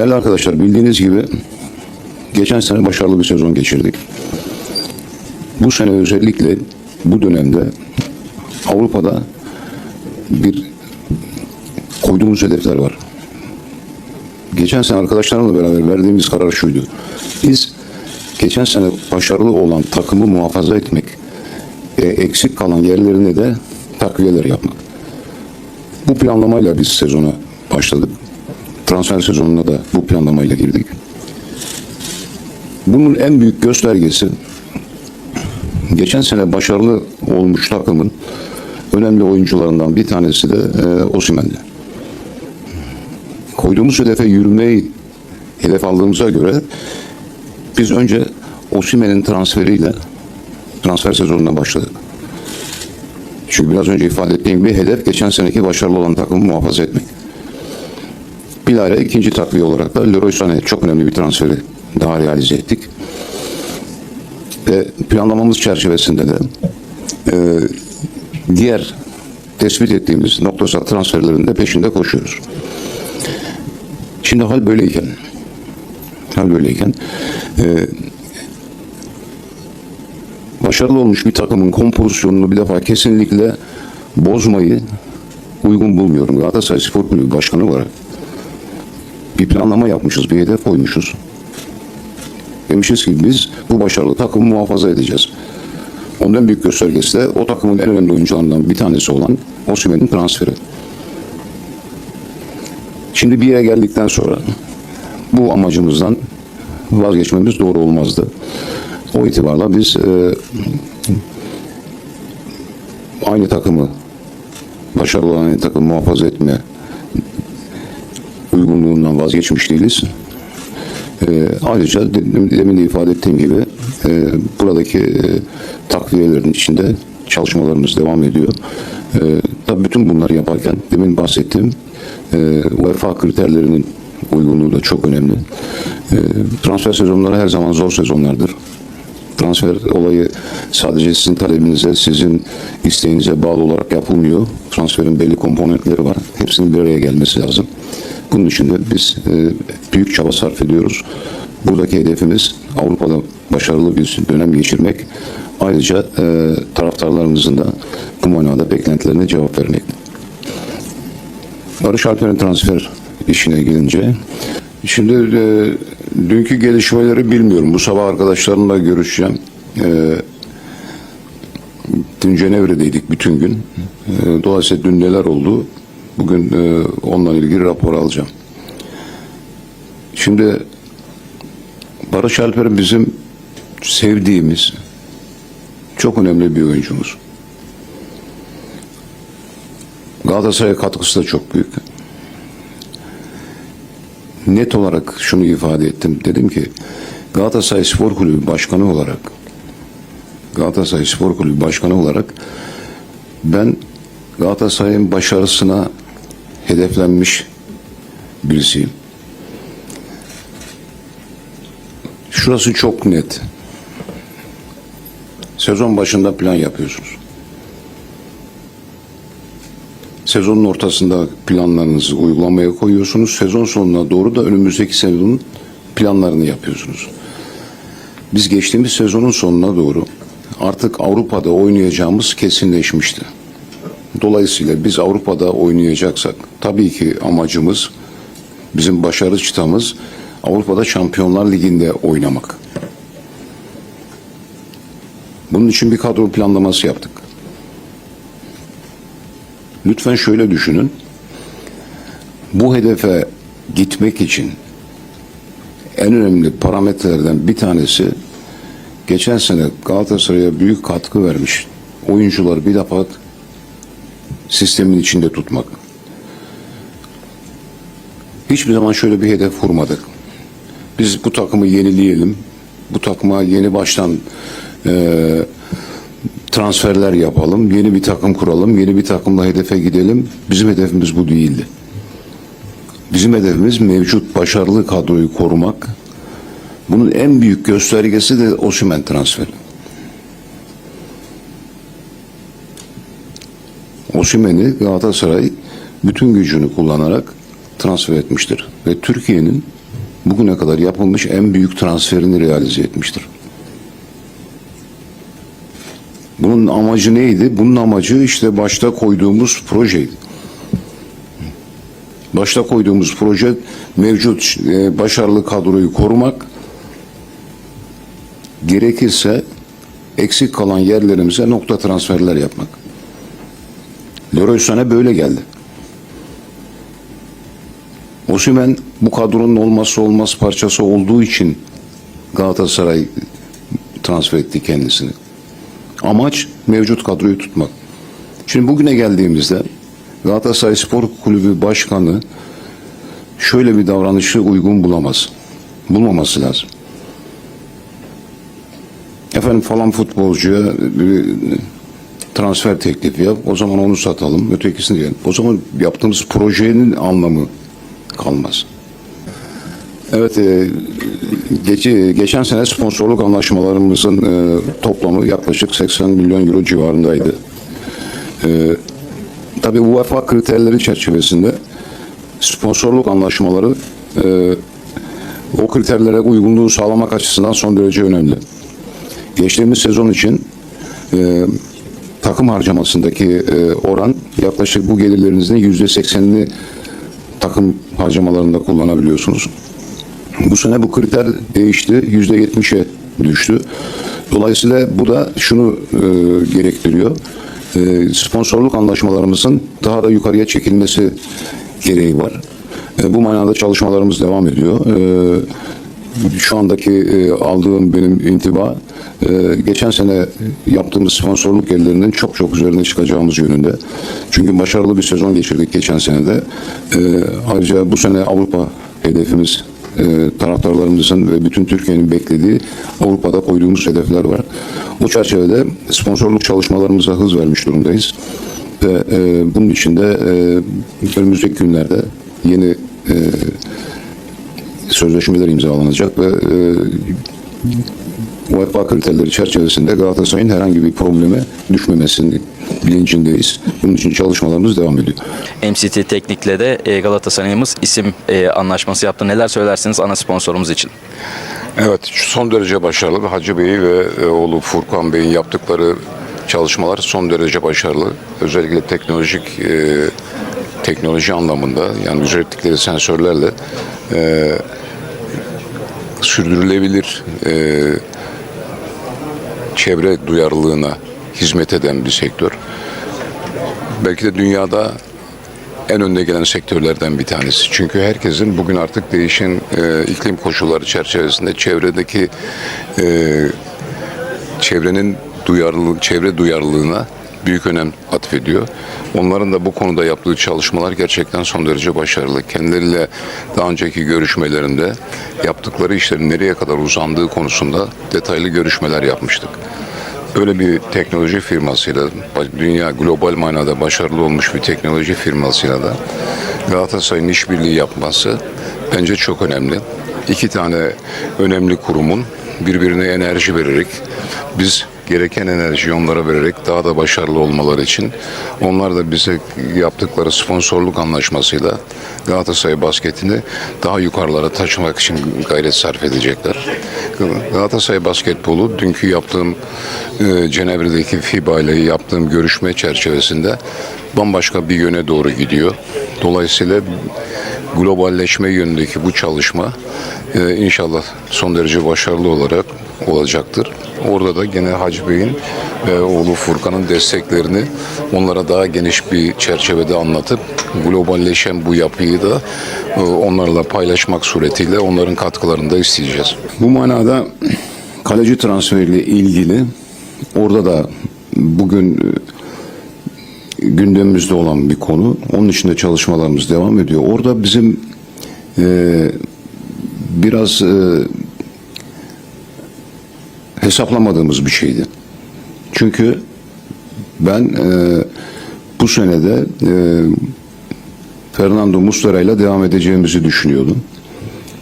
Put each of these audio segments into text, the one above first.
Değerli arkadaşlar bildiğiniz gibi geçen sene başarılı bir sezon geçirdik. Bu sene özellikle bu dönemde Avrupa'da bir koyduğumuz hedefler var. Geçen sene arkadaşlarımla beraber verdiğimiz karar şuydu. Biz geçen sene başarılı olan takımı muhafaza etmek, e, eksik kalan yerlerine de takviyeler yapmak. Bu planlamayla biz sezona başladık. Transfer sezonuna da bu planlamayla girdik. Bunun en büyük göstergesi geçen sene başarılı olmuş takımın önemli oyuncularından bir tanesi de e, Osimhen'di. Koyduğumuz hedefe yürümeyi hedef aldığımıza göre biz önce Osimhen'in transferiyle transfer sezonuna başladık. Çünkü biraz önce ifade ettiğim gibi hedef geçen seneki başarılı olan takımı muhafaza etmek. Bilahare ikinci takviye olarak da Leroy Sané çok önemli bir transferi daha realize ettik. Ve planlamamız çerçevesinde de e, diğer tespit ettiğimiz noktasal transferlerin de peşinde koşuyoruz. Şimdi hal böyleyken hal böyleyken e, başarılı olmuş bir takımın kompozisyonunu bir defa kesinlikle bozmayı uygun bulmuyorum. Galatasaray Spor Kulübü Başkanı olarak bir planlama yapmışız, bir hedef koymuşuz. Demişiz ki biz bu başarılı takımı muhafaza edeceğiz. Ondan büyük göstergesi de o takımın en önemli oyuncularından bir tanesi olan Osimhen'in transferi. Şimdi bir yere geldikten sonra bu amacımızdan vazgeçmemiz doğru olmazdı. O itibarla biz e, aynı takımı başarılı olan takımı muhafaza etme uygunluğundan vazgeçmiş değiliz. E, ayrıca de- demin de ifade ettiğim gibi e, buradaki e, takviyelerin içinde çalışmalarımız devam ediyor. E, tabii bütün bunları yaparken demin bahsettiğim e, UEFA kriterlerinin uygunluğu da çok önemli. E, transfer sezonları her zaman zor sezonlardır. Transfer olayı sadece sizin talebinize, sizin isteğinize bağlı olarak yapılmıyor. Transferin belli komponentleri var. Hepsinin bir araya gelmesi lazım. Bunun için de biz e, büyük çaba sarf ediyoruz. Buradaki hedefimiz Avrupa'da başarılı bir dönem geçirmek. Ayrıca e, taraftarlarımızın da bu manada beklentilerine cevap vermek. Barış Alper'in transfer işine gelince şimdi e, dünkü gelişmeleri bilmiyorum. Bu sabah arkadaşlarımla görüşeceğim. E, dün Cenevre'deydik bütün gün. E, dolayısıyla dün neler oldu? Bugün e, onunla ilgili rapor alacağım. Şimdi Barış Alper bizim sevdiğimiz çok önemli bir oyuncumuz. Galatasaray'a katkısı da çok büyük. Net olarak şunu ifade ettim. Dedim ki Galatasaray Spor Kulübü Başkanı olarak Galatasaray Spor Kulübü Başkanı olarak ben Galatasaray'ın başarısına hedeflenmiş birisiyim. Şurası çok net. Sezon başında plan yapıyorsunuz. Sezonun ortasında planlarınızı uygulamaya koyuyorsunuz. Sezon sonuna doğru da önümüzdeki sezonun planlarını yapıyorsunuz. Biz geçtiğimiz sezonun sonuna doğru artık Avrupa'da oynayacağımız kesinleşmişti. Dolayısıyla biz Avrupa'da oynayacaksak tabii ki amacımız bizim başarı çıtamız Avrupa'da Şampiyonlar Ligi'nde oynamak. Bunun için bir kadro planlaması yaptık. Lütfen şöyle düşünün. Bu hedefe gitmek için en önemli parametrelerden bir tanesi geçen sene Galatasaray'a büyük katkı vermiş oyuncuları bir defa sistemin içinde tutmak. Hiçbir zaman şöyle bir hedef kurmadık. Biz bu takımı yenileyelim. Bu takıma yeni baştan eee transferler yapalım, yeni bir takım kuralım, yeni bir takımla hedefe gidelim. Bizim hedefimiz bu değildi. Bizim hedefimiz mevcut başarılı kadroyu korumak. Bunun en büyük göstergesi de Osimhen transferi. Osimhen'i Galatasaray bütün gücünü kullanarak transfer etmiştir. Ve Türkiye'nin bugüne kadar yapılmış en büyük transferini realize etmiştir. Bunun amacı neydi? Bunun amacı işte başta koyduğumuz projeydi. Başta koyduğumuz proje mevcut e, başarılı kadroyu korumak, gerekirse eksik kalan yerlerimize nokta transferler yapmak. Leroy Sané böyle geldi. Osimhen bu kadronun olmazsa olmaz parçası olduğu için Galatasaray transfer etti kendisini. Amaç mevcut kadroyu tutmak. Şimdi bugüne geldiğimizde Galatasaray Spor Kulübü Başkanı şöyle bir davranışı uygun bulamaz. Bulmaması lazım. Efendim falan futbolcuya transfer teklifi yap. O zaman onu satalım. Ötekisini diyelim. O zaman yaptığımız projenin anlamı kalmaz. Evet, e, geçi, geçen sene sponsorluk anlaşmalarımızın e, toplamı yaklaşık 80 milyon euro civarındaydı. E, tabii UEFA kriterleri çerçevesinde sponsorluk anlaşmaları e, o kriterlere uygunluğu sağlamak açısından son derece önemli. Geçtiğimiz sezon için e, takım harcamasındaki e, oran yaklaşık bu gelirlerinizin yüzde seksenini takım harcamalarında kullanabiliyorsunuz. Bu sene bu kriter değişti. Yüzde yetmişe düştü. Dolayısıyla bu da şunu e, gerektiriyor. E, sponsorluk anlaşmalarımızın daha da yukarıya çekilmesi gereği var. Bu manada çalışmalarımız devam ediyor. E, şu andaki e, aldığım benim intiba e, geçen sene yaptığımız sponsorluk gelirlerinin çok çok üzerine çıkacağımız yönünde. Çünkü başarılı bir sezon geçirdik geçen senede. E, ayrıca bu sene Avrupa hedefimiz e, taraftarlarımızın ve bütün Türkiye'nin beklediği Avrupa'da koyduğumuz hedefler var. Bu çerçevede sponsorluk çalışmalarımıza hız vermiş durumdayız. Ve e, bunun için de e, önümüzdeki günlerde yeni e, sözleşmeler imzalanacak ve e, UEFA kriterleri çerçevesinde Galatasaray'ın herhangi bir probleme düşmemesinin bilincindeyiz. Bunun için çalışmalarımız devam ediyor. MCT Teknik'le de e, Galatasaray'ımız isim e, anlaşması yaptı. Neler söylersiniz ana sponsorumuz için? Evet, son derece başarılı. Hacı Bey ve e, oğlu Furkan Bey'in yaptıkları çalışmalar son derece başarılı. Özellikle teknolojik e, teknoloji anlamında yani ürettikleri sensörlerle e, sürdürülebilir e, çevre duyarlılığına hizmet eden bir sektör. Belki de dünyada en önde gelen sektörlerden bir tanesi. Çünkü herkesin bugün artık değişen e, iklim koşulları çerçevesinde çevredeki e, çevrenin duyarlılık, çevre duyarlılığına büyük önem atfediyor. Onların da bu konuda yaptığı çalışmalar gerçekten son derece başarılı. Kendileriyle daha önceki görüşmelerinde yaptıkları işlerin nereye kadar uzandığı konusunda detaylı görüşmeler yapmıştık. Böyle bir teknoloji firmasıyla, dünya global manada başarılı olmuş bir teknoloji firmasıyla da Galatasaray'ın işbirliği yapması bence çok önemli. İki tane önemli kurumun birbirine enerji vererek biz gereken enerjiyi onlara vererek daha da başarılı olmaları için onlar da bize yaptıkları sponsorluk anlaşmasıyla Galatasaray basketini daha yukarılara taşımak için gayret sarf edecekler. Galatasaray basketbolu dünkü yaptığım e, Cenevre'deki FIBA ile yaptığım görüşme çerçevesinde bambaşka bir yöne doğru gidiyor. Dolayısıyla globalleşme yönündeki bu çalışma e, inşallah son derece başarılı olarak olacaktır. Orada da gene Hacı Bey'in ve oğlu Furkan'ın desteklerini onlara daha geniş bir çerçevede anlatıp globalleşen bu yapıyı da e, onlarla paylaşmak suretiyle onların katkılarını da isteyeceğiz. Bu manada kaleci transferiyle ilgili orada da bugün e, gündemimizde olan bir konu. Onun için de çalışmalarımız devam ediyor. Orada bizim e, biraz e, hesaplamadığımız bir şeydi. Çünkü ben e, bu senede e, Fernando Muslera ile devam edeceğimizi düşünüyordum.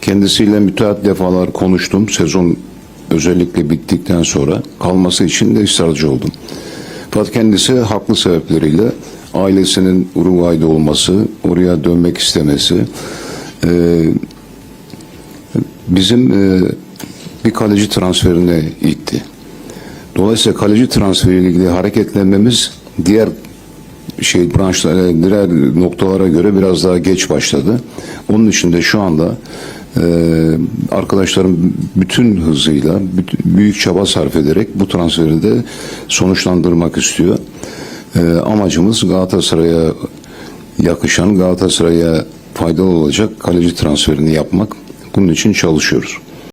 Kendisiyle müteahhit defalar konuştum. Sezon özellikle bittikten sonra kalması için de ısrarcı oldum. Fakat kendisi haklı sebepleriyle ailesinin Uruguay'da olması, oraya dönmek istemesi, e, bizim e, bir kaleci transferine itti. Dolayısıyla kaleci transferiyle ilgili hareketlenmemiz diğer şey branşlara, diğer noktalara göre biraz daha geç başladı. Onun için de şu anda e, arkadaşlarım bütün hızıyla, büyük çaba sarf ederek bu transferi de sonuçlandırmak istiyor. E, amacımız Galatasaray'a yakışan, Galatasaray'a faydalı olacak kaleci transferini yapmak. Bunun için çalışıyoruz.